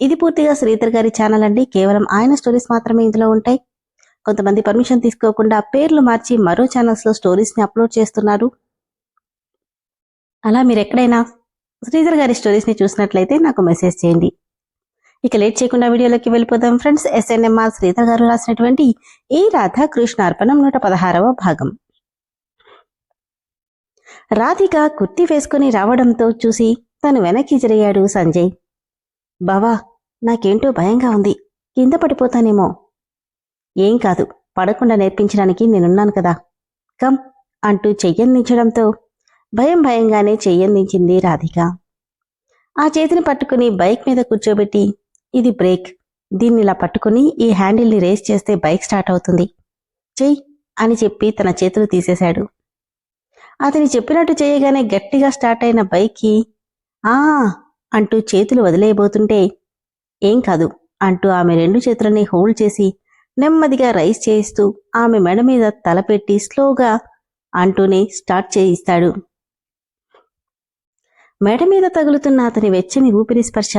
ఇది పూర్తిగా శ్రీధర్ గారి ఛానల్ అండి. కేవలం ఆయన స్టోరీస్ మాత్రమే ఇందులో ఉంటాయి. కొంతమంది పర్మిషన్ తీసుకోకుండా పేర్లు మార్చి మరో ఛానల్స్లో స్టోరీస్ని అప్లోడ్ చేస్తున్నారు. అలా మీరు ఎక్కడైనా శ్రీధర్ గారి స్టోరీస్ని చూసినట్లయితే నాకు మెసేజ్ చేయండి. ఇక లేట్ చేయకుండా వీడియోలోకి వెళ్ళిపోదాం. ఫ్రెండ్స్ ఎస్ఎన్ఎంఆర్ శ్రీధర్ గారు రాసినటువంటి ఈ రాధాకృష్ణ అర్పణం నూట పదహారవ భాగం. రాధిక కుర్తి వేసుకుని రావడంతో చూసి తను వెనక్కి జరిగాడు సంజయ్. బావా నాకేంటో భయంగా ఉంది. కింద పడిపోతానేమో. ఏం కాదు పడకుండా నేర్పించడానికి నేనున్నాను కదా. కమ్ అంటూ చెయ్యందించడంతో భయం భయంగానే చెయ్యందించింది రాధిక. ఆ చేతిని పట్టుకుని బైక్ మీద కూర్చోబెట్టి ఇది బ్రేక్. దీన్ని ఇలా పట్టుకుని ఈ హ్యాండిల్ని రేస్ చేస్తే బైక్ స్టార్ట్ అవుతుంది. చెయ్యి అని చెప్పి తన చేతులు తీసేశాడు. అతని చెప్పినట్టు చేయగానే గట్టిగా స్టార్ట్ అయిన బైక్కి ఆ అంటూ చేతులు వదిలేయబోతుంటే ఏం కాదు అంటూ ఆమె రెండు చేతులని హోల్డ్ చేసి నెమ్మదిగా రైస్ చేయిస్తూ ఆమె మెడ మీద తలపెట్టి స్లోగా అంటూనే స్టార్ట్ చేయిస్తాడు. మెడ మీద తగులుతున్న అతని వెచ్చని ఊపిరి స్పర్శ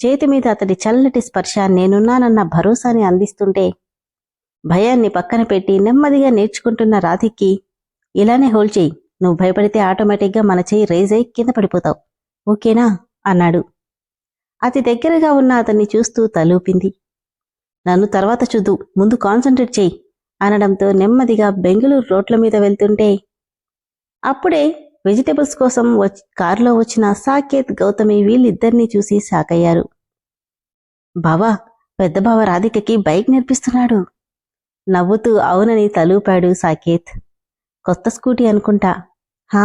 చేతి మీద అతడి చల్లటి స్పర్శ నేనున్నానన్న భరోసాని అందిస్తుంటే భయాన్ని పక్కన పెట్టి నెమ్మదిగా నేర్చుకుంటున్న రాధిక్కి ఇలానే హోల్డ్ చేయి నువ్వు భయపడితే ఆటోమేటిక్గా మన చేయి రైజ్ అయి కింద పడిపోతావు. ఓకేనా? అన్నాడు. అతి దగ్గరగా ఉన్న అతన్ని చూస్తూ తలూపింది. నన్ను తర్వాత చూద్దు ముందు కాన్సన్ట్రేట్ చేయి అనడంతో నెమ్మదిగా బెంగళూరు రోడ్ల మీద వెళ్తుంటే అప్పుడే వెజిటేబుల్స్ కోసం వచ్చి కారులో వచ్చిన సాకేత్ గౌతమి వీళ్ళిద్దరినీ చూసి షాకయ్యారు. బావా పెద్ద బావ రాధికకి బైక్ నేర్పిస్తున్నాడు. నవ్వుతూ అవునని తలూపాడు సాకేత్. కొత్త స్కూటీ అనుకుంటా. హా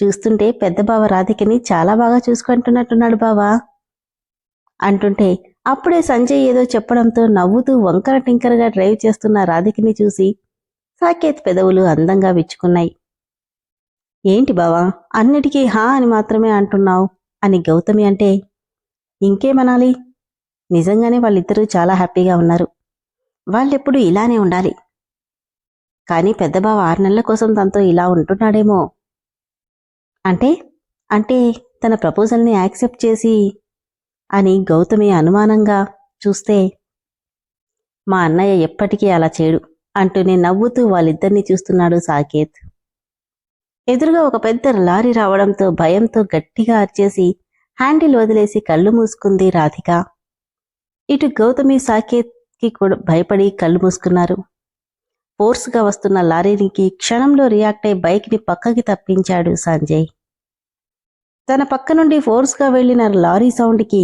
చూస్తుంటే పెద్ద బావ రాధికని చాలా బాగా చూసుకుంటున్నట్టున్నాడు బావా. అంటుంటే అప్పుడే సంజయ్ ఏదో చెప్పడంతో నవ్వుతూ వంకర టింకరగా డ్రైవ్ చేస్తున్న రాధికని చూసి సాకేత్ పెదవులు అందంగా విచ్చుకున్నాయి. ఏంటి బావా అన్నిటికీ హా అని మాత్రమే అంటున్నావు అని గౌతమి అంటే ఇంకేమనాలి? నిజంగానే వాళ్ళిద్దరూ చాలా హ్యాపీగా ఉన్నారు. వాళ్ళెప్పుడు ఇలానే ఉండాలి. కానీ పెద్దబావ ఆరు నెలల కోసం తనతో ఇలా ఉంటున్నాడేమో. అంటే అంటే తన ప్రపోజల్ని యాక్సెప్ట్ చేసి అని గౌతమి అనుమానంగా చూస్తే మా అన్నయ్య ఎప్పటికీ అలా చేయడు అంటూనే నవ్వుతూ వాళ్ళిద్దరినీ చూస్తున్నాడు సాకేత్. ఎదురుగా ఒక పెద్ద లారీ రావడంతో భయంతో గట్టిగా అరిచేసి హ్యాండిల్ వదిలేసి కళ్ళు మూసుకుంది రాధిక. ఇటు గౌతమి సాకేత్కి కూడా భయపడి కళ్ళు మూసుకున్నారు. ఫోర్స్గా వస్తున్న లారీనికి క్షణంలో రియాక్ట్ అయి బైక్ని పక్కకి తప్పించాడు సంజయ్. తన పక్క నుండి ఫోర్స్గా వెళ్ళిన లారీ సౌండ్కి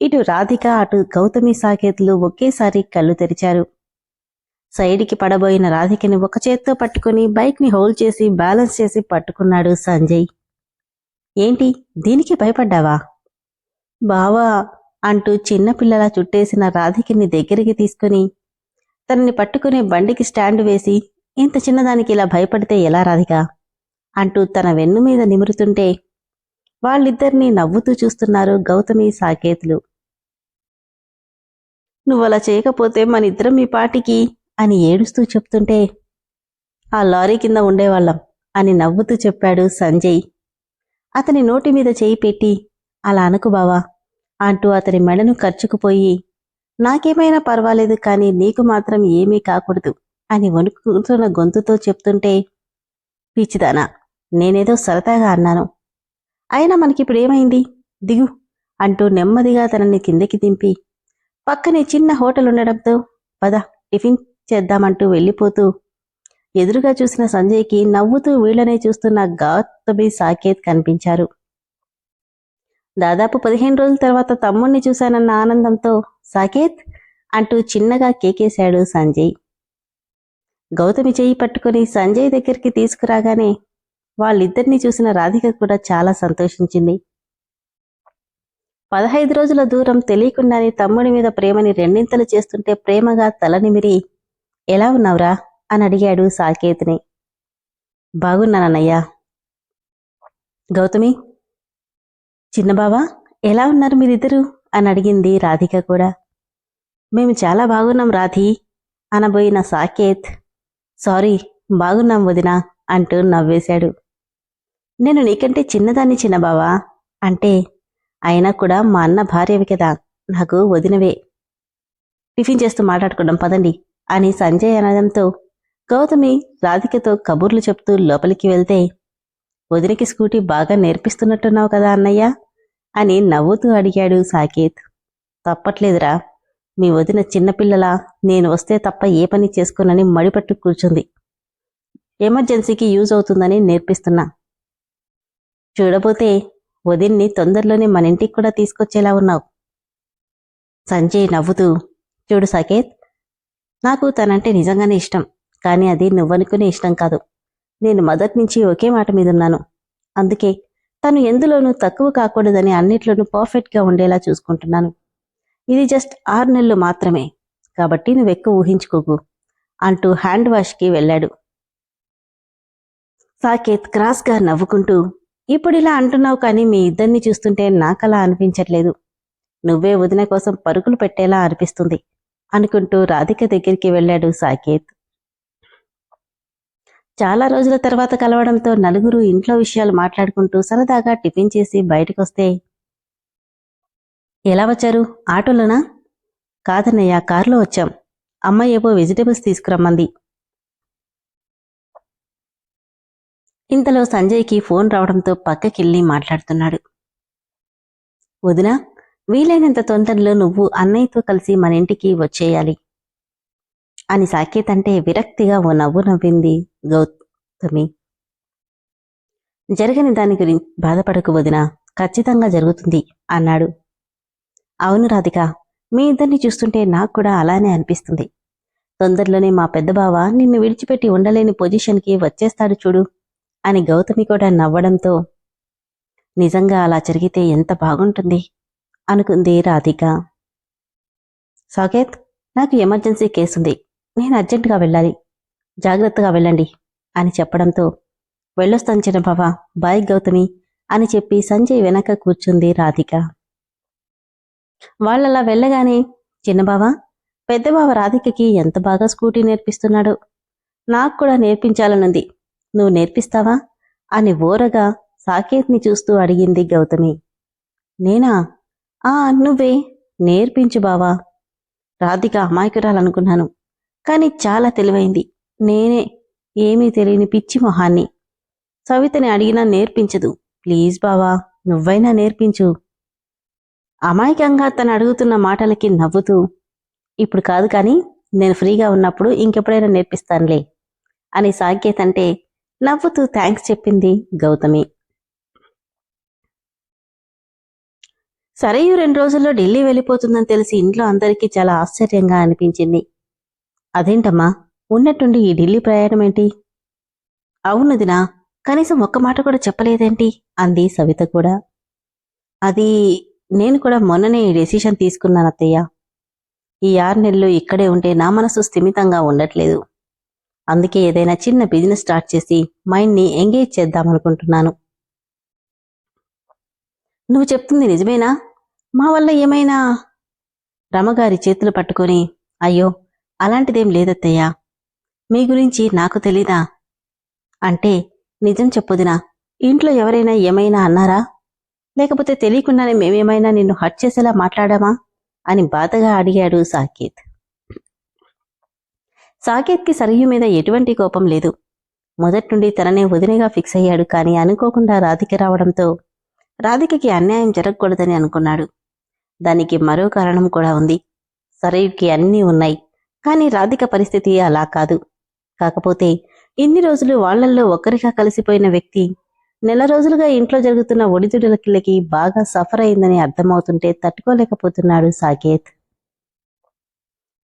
ఇటు రాధిక అటు గౌతమి సాకేతులు ఒకేసారి కళ్ళు తెరిచారు. సైడ్కి పడబోయిన రాధికని ఒక చేత్తో పట్టుకుని బైక్ని హోల్డ్ చేసి బ్యాలెన్స్ చేసి పట్టుకున్నాడు సంజయ్. ఏంటి దీనికి భయపడ్డావా? బావా అంటూ చిన్నపిల్లలా చుట్టేసిన రాధికని దగ్గరికి తీసుకుని తనని పట్టుకుని బండికి స్టాండ్ వేసి ఇంత చిన్నదానికి ఇలా భయపడితే ఎలా రాధిక? అంటూ తన వెన్ను మీద నిమురుతుంటే వాళ్ళిద్దరినీ నవ్వుతూ చూస్తున్నారు గౌతమి సాకేతులు. నువ్వలా చేయకపోతే మన ఇద్దరం మీ పాటికి అని ఏడుస్తూ చెప్తుంటే ఆ లారీ కింద ఉండేవాళ్ళం అని నవ్వుతూ చెప్పాడు సంజయ్. అతని నోటి మీద చేయి పెట్టి అలా అనుకు బావా అంటూ అతని మెడను ఖర్చుకుపోయి నాకేమైనా పర్వాలేదు కానీ నీకు మాత్రం ఏమీ కాకూడదు అని వణుకుతున్న గొంతుతో చెప్తుంటే పిచ్చిదానా నేనేదో సరదాగా అన్నాను. అయినా మనకిప్పుడు ఏమైంది దిగు అంటూ నెమ్మదిగా తనని కిందకి దింపి. పక్కనే చిన్న హోటల్ ఉండడంతో పద టిఫిన్ చేద్దామంటూ వెళ్ళిపోతూ ఎదురుగా చూసిన సంజయ్కి నవ్వుతూ వీళ్ళనే చూస్తున్న గౌతమి సాకేత్ కనిపించారు. దాదాపు పదిహేను రోజుల తర్వాత తమ్ముణ్ణి చూశానన్న ఆనందంతో సాకేత్ అంటూ చిన్నగా కేకేశాడు సంజయ్. గౌతమి చెయ్యి పట్టుకుని సంజయ్ దగ్గరికి తీసుకురాగానే వాళ్ళిద్దరినీ చూసిన రాధిక కూడా చాలా సంతోషించింది. పదహైదు రోజుల దూరం తెలియకుండానే తమ్ముడి మీద ప్రేమని రెండింతలు చేస్తుంటే ప్రేమగా తలనిమిరి ఎలా ఉన్నావురా? అని అడిగాడు సాకేత్ని. బాగున్నానన్నయ్యా గౌతమి చిన్నబావా ఎలా ఉన్నారు మీరిద్దరూ? అని అడిగింది రాధిక కూడా. మేము చాలా బాగున్నాం రాధి అనబోయిన సాకేత్. సారీ బాగున్నాం వదినా అంటూ నవ్వేశాడు. నేను నీకంటే చిన్నదాన్ని చిన్నబావా? అంటే అయినా కూడా మా అన్న భార్యవి కదా నాకు వదినవే. టిఫిన్ చేస్తూ మాట్లాడుకుందాం పదండి అని సంజయ్ అనడంతో గౌతమి రాధికతో కబుర్లు చెప్తూ లోపలికి వెళ్తే వదినకి స్కూటీ బాగా నేర్పిస్తున్నట్టున్నావు కదా అన్నయ్య అని నవ్వుతూ అడిగాడు సాకేత్. తప్పట్లేదురా మీ వదిన చిన్నపిల్లలా నేను వస్తే తప్ప ఏ పని చేసుకోనని మడిపట్టు కూర్చుంది. ఎమర్జెన్సీకి యూజ్ అవుతుందని నేర్పిస్తున్నా. చూడబోతే వదిన్ని తొందరలోనే మన ఇంటికి కూడా తీసుకొచ్చేలా ఉన్నావు. సంజయ్ నవ్వుతూ చూడు సాకేత్ నాకు తనంటే నిజంగానే ఇష్టం కానీ అది నువ్వనుకునే ఇష్టం కాదు. నేను మొదటి నుంచి ఒకే మాట మీద ఉన్నాను. అందుకే తను ఎందులోనూ తక్కువ కాకూడదని అన్నిట్లోనూ పర్ఫెక్ట్గా ఉండేలా చూసుకుంటున్నాను. ఇది జస్ట్ ఆరు నెలలు మాత్రమే కాబట్టి నువ్వెక్కువ ఊహించుకోకు అంటూ హ్యాండ్ వాష్కి వెళ్ళాడు. సాకేత్ క్రాస్గా నవ్వుకుంటూ ఇప్పుడు ఇలా అంటున్నావు కానీ మీ ఇద్దరిని చూస్తుంటే నాకలా అనిపించట్లేదు. నువ్వే వదిన కోసం పరుగులు పెట్టేలా అనిపిస్తుంది అనుకుంటూ రాధిక దగ్గరికి వెళ్ళాడు సాకేత్. చాలా రోజుల తర్వాత కలవడంతో నలుగురు ఇంట్లో విషయాలు మాట్లాడుకుంటూ సరదాగా టిఫిన్ చేసి బయటకొస్తే ఎలా వచ్చారు? ఆటోలోనా? కాదన్నయ్య కారులో వచ్చాం. అమ్మ ఏవో వెజిటేబుల్స్ తీసుకురమ్మంది. ఇంతలో సంజయ్కి ఫోన్ రావడంతో పక్కకెళ్ళి మాట్లాడుతున్నాడు. వదినా వీలైనంత తొందరలో నువ్వు అన్నయ్యతో కలిసి మన ఇంటికి వచ్చేయాలి. అని సాకేత్ అంటే విరక్తిగా ఓ నవ్వు నవ్వింది గౌతమి. జరగని దాని గురించి బాధపడకు వదినా ఖచ్చితంగా జరుగుతుంది అన్నాడు. అవును రాధిక మీ ఇద్దరిని చూస్తుంటే నాకు కూడా అలానే అనిపిస్తుంది. తొందరలోనే మా పెద్ద బావ నిన్ను విడిచిపెట్టి ఉండలేని పొజిషన్కి వచ్చేస్తాడు చూడు. అని గౌతమి కూడా నవ్వడంతో నిజంగా అలా జరిగితే ఎంత బాగుంటుంది? అనుకుంది రాధిక. సాకేత్ నాకు ఎమర్జెన్సీ కేసుంది నేను అర్జెంటుగా వెళ్ళాలి. జాగ్రత్తగా వెళ్ళండి అని చెప్పడంతో వెళ్ళొస్తాను చిన్న బావ బాయ్ గౌతమి అని చెప్పి సంజయ్ వెనక కూర్చుంది రాధిక. వాళ్ళలా వెళ్ళగానే చిన్నబావ పెద్దబావ రాధికకి ఎంత బాగా స్కూటీ నేర్పిస్తున్నాడు. నాకు కూడా నేర్పించాలనుంది. నువ్వు నేర్పిస్తావా? అని ఓరగా సాకేత్ని చూస్తూ అడిగింది గౌతమి. నేనా? ఆ నువ్వే. నేర్పించు బావా. రాధిక అమాయకురాలనుకున్నాను. కానీ చాలా తెలివైంది. నేనే. ఏమీ తెలియని పిచ్చి మొహాన్ని. సవితని అడిగినా నేర్పించదు. ప్లీజ్ బావా నువ్వైనా నేర్పించు. అమాయకంగా తను అడుగుతున్న మాటలకి నవ్వుతూ ఇప్పుడు కాదు కానీ నేను ఫ్రీగా ఉన్నప్పుడు ఇంకెప్పుడైనా నేర్పిస్తానులే అని సాకేత్ అంటే నవ్వుతూ థ్యాంక్స్ చెప్పింది గౌతమి. సరయు రెండు రోజుల్లో ఢిల్లీ వెళ్ళిపోతుందని తెలిసి ఇంట్లో అందరికీ చాలా ఆశ్చర్యంగా అనిపించింది. అదేంటమ్మా ఉన్నట్టుండి ఈ ఢిల్లీ ప్రయాణం ఏంటి? అవునదినా కనీసం ఒక్క మాట కూడా చెప్పలేదేంటి? అంది సవిత కూడా. అది నేను కూడా మొన్ననే ఈ డెసిషన్ తీసుకున్నాను అత్తయ్య ఈ ఆరు నెలలు ఇక్కడే ఉంటే నా మనసు స్థిమితంగా ఉండట్లేదు. అందుకే ఏదైనా చిన్న బిజినెస్ స్టార్ట్ చేసి మైండ్ని ఎంగేజ్ చేద్దామనుకుంటున్నాను. నువ్వు చెప్తుంది నిజమేనా? మా వల్ల ఏమైనా? రమగారి చేతులు పట్టుకొని అయ్యో అలాంటిదేం లేదత్తయ్యా. మీ గురించి నాకు తెలీదా? అంటే నిజం చెప్పుదినా ఇంట్లో ఎవరైనా ఏమైనా అన్నారా? లేకపోతే తెలియకుండానే మేమేమైనా నిన్ను హట్ చేసేలా మాట్లాడామా? అని బాధగా అడిగాడు సాకేత్. సాకేత్కి సరయు మీద ఎటువంటి కోపం లేదు. మొదటి నుండి తననే వదినగా ఫిక్స్ అయ్యాడు కానీ అనుకోకుండా రాధిక రావడంతో రాధికకి అన్యాయం జరగకూడదని అనుకున్నాడు. దానికి మరో కారణం కూడా ఉంది. సరయుకి అన్నీ ఉన్నాయి కానీ రాధిక పరిస్థితి అలా కాదు. కాకపోతే ఇన్ని రోజులు వాళ్ళల్లో ఒక్కరిగా కలిసిపోయిన వ్యక్తి నెల రోజులుగా ఇంట్లో జరుగుతున్న ఒడిదుడులకి బాగా సఫర్ అయిందని అర్థమవుతుంటే తట్టుకోలేకపోతున్నాడు సాకేత్.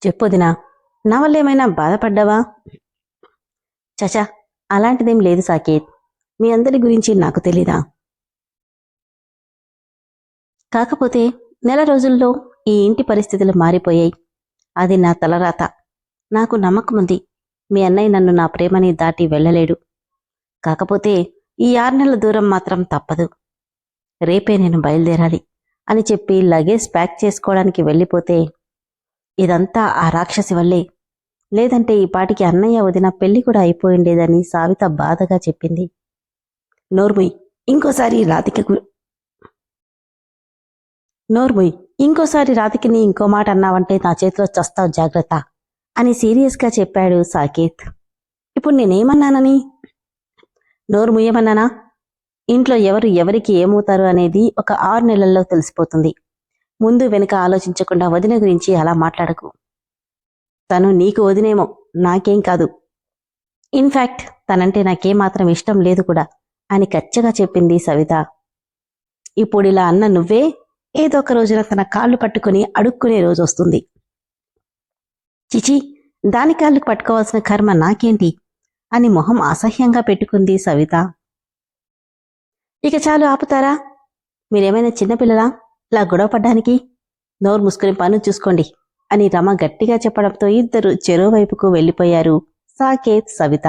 చెప్పొదినా నా వల్ల ఏమైనా బాధపడ్డావా? చచా అలాంటిదేం లేదు సాకేత్. మీ అందరి గురించి నాకు తెలీదా? కాకపోతే నెల రోజుల్లో ఈ ఇంటి పరిస్థితులు మారిపోయాయి. అది నా తలరాత. నాకు నమ్మకముంది మీ అన్నయ్య నన్ను నా ప్రేమని దాటి వెళ్ళలేడు. కాకపోతే ఈ ఆరు నెలల దూరం మాత్రం తప్పదు. రేపే నేను బయలుదేరాలి అని చెప్పి లగేజ్ ప్యాక్ చేసుకోవడానికి వెళ్ళిపోతే ఇదంతా ఆ రాక్షసి వల్లే లేదంటే ఈ పాటికి అన్నయ్య వదిన పెళ్ళి కూడా అయిపోయిండేదని సావిత బాధగా చెప్పింది. నోర్ముయ్ ఇంకోసారి రాధికకు నోర్ముయ్ ఇంకోసారి రాధికని ఇంకో మాట అన్నావంటే నా చేతిలో చస్తావు జాగ్రత్త అని సీరియస్గా చెప్పాడు సాకేత్. ఇప్పుడు నేనేమన్నానని? నోరు ముయ్యమన్నానా ఇంట్లో ఎవరు ఎవరికి ఏమవుతారు అనేది ఒక ఆరు నెలల్లో తెలిసిపోతుంది. ముందు వెనుక ఆలోచించకుండా వదిన గురించి అలా మాట్లాడకు. తను నీకు వదినేమో నాకేం కాదు. ఇన్ఫాక్ట్ తనంటే నాకేమాత్రం ఇష్టం లేదు కూడా అని కచ్చగా చెప్పింది సవిత. ఇప్పుడు ఇలా అన్న నువ్వే ఏదో ఒక రోజున తన కాళ్ళు పట్టుకుని అడుక్కునే రోజు వస్తుంది. చిచి దాని కాళ్ళు పట్టుకోవాల్సిన కర్మ నాకేంటి? అని మొహం అసహ్యంగా పెట్టుకుంది సవిత. ఇక చాలు ఆపుతారా? మీరేమైనా చిన్నపిల్లలా? ఇలా గొడవపడ్డానికి నోరు ముసుకుని పనులు చూసుకోండి. అని రమ గట్టిగా చెప్పడంతో ఇద్దరు చెరువు వైపుకు వెళ్ళిపోయారు సాకేత్ సవిత.